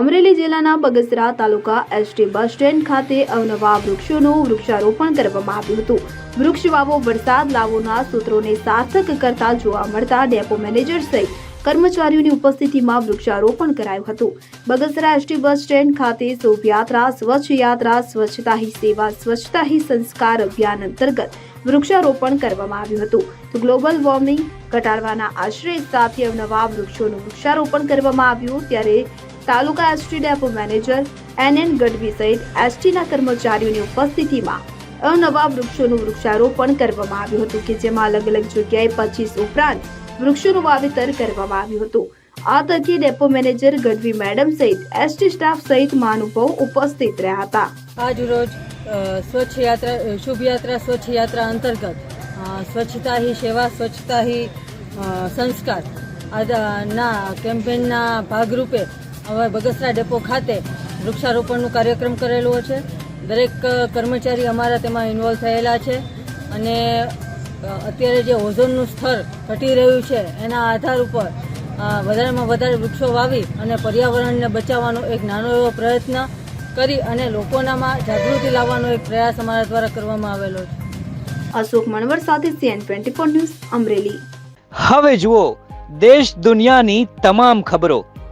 અમરેલી જિલ્લાના બગસરા તાલુકા ST bus stand ખાતે અવનવા વૃક્ષોનું વૃક્ષારોપણ કરવામાં આવ્યું હતું. વૃક્ષ વાવો, વરસાદ લાવોના સૂત્રોને સાર્થક કરતા જોવા મળતા ડેપો મેનેજર સહિત કર્મચારીઓની ઉપસ્થિતિમાં વૃક્ષારોપણ કરાયું હતું. બગસરા એસટી બસ સ્ટેન્ડ ખાતે શોભયાત્રા, સ્વચ્છ યાત્રા, સ્વચ્છતા હી સેવા, સ્વચ્છતા હી સંસ્કાર અભિયાન અંતર્ગત વૃક્ષારોપણ કરવામાં આવ્યું હતું. તો ગ્લોબલ વોર્મિંગ ઘટાડવાના આશ્રય સાથે અવનવા વૃક્ષોનું વૃક્ષારોપણ કરવામાં આવ્યું. ત્યારે તાલુકા ST depot manager N N Gadhvi સહિત એસટીના કર્મચારીઓની ઉપસ્થિતિમાં અનવા વૃક્ષોનું વૃક્ષારોપણ કરવામાં આવ્યું હતું કે જેમાં અલગ અલગ જગ્યાએ પચીસ ઉપરાંત વૃક્ષોનું વાવેતર કરવામાં આવ્યું હતું. આ તકે ડેપો મેનેજર ગઢવી મેડમ સહિત એસટી સ્ટાફ સહિત મહાનુભાવો ઉપસ્થિત રહ્યા હતા. આજ રોજ સ્વચ્છ યાત્રા શુભ યાત્રા, સ્વચ્છ યાત્રા અંતર્ગત સ્વચ્છતા હી સેવા, સ્વચ્છતા હી સંસ્કાર ના, કેમ્પેનના ભાગરૂપે હવે બગસરા ડેપો ખાતે વૃક્ષારોપણનું કાર્યક્રમ કરેલો છે. દરેક કર્મચારી અમારા તેમાં ઇન્વોલ્વ થયેલા છે અને અત્યારે જે ઓઝોનનું સ્તર ઘટી રહ્યું છે એના આધાર ઉપર વધારેમાં વધારે વૃક્ષો વાવી અને પર્યાવરણને બચાવવાનો એક નાનો એવો પ્રયત્ન કરી અને લોકોનામાં જાગૃતિ લાવવાનો એક પ્રયાસ અમારા દ્વારા કરવામાં આવેલો છે. અશોક મણવર સાથે CN twenty four news Amreli. હવે જુઓ દેશ દુનિયાની તમામ ખબરો.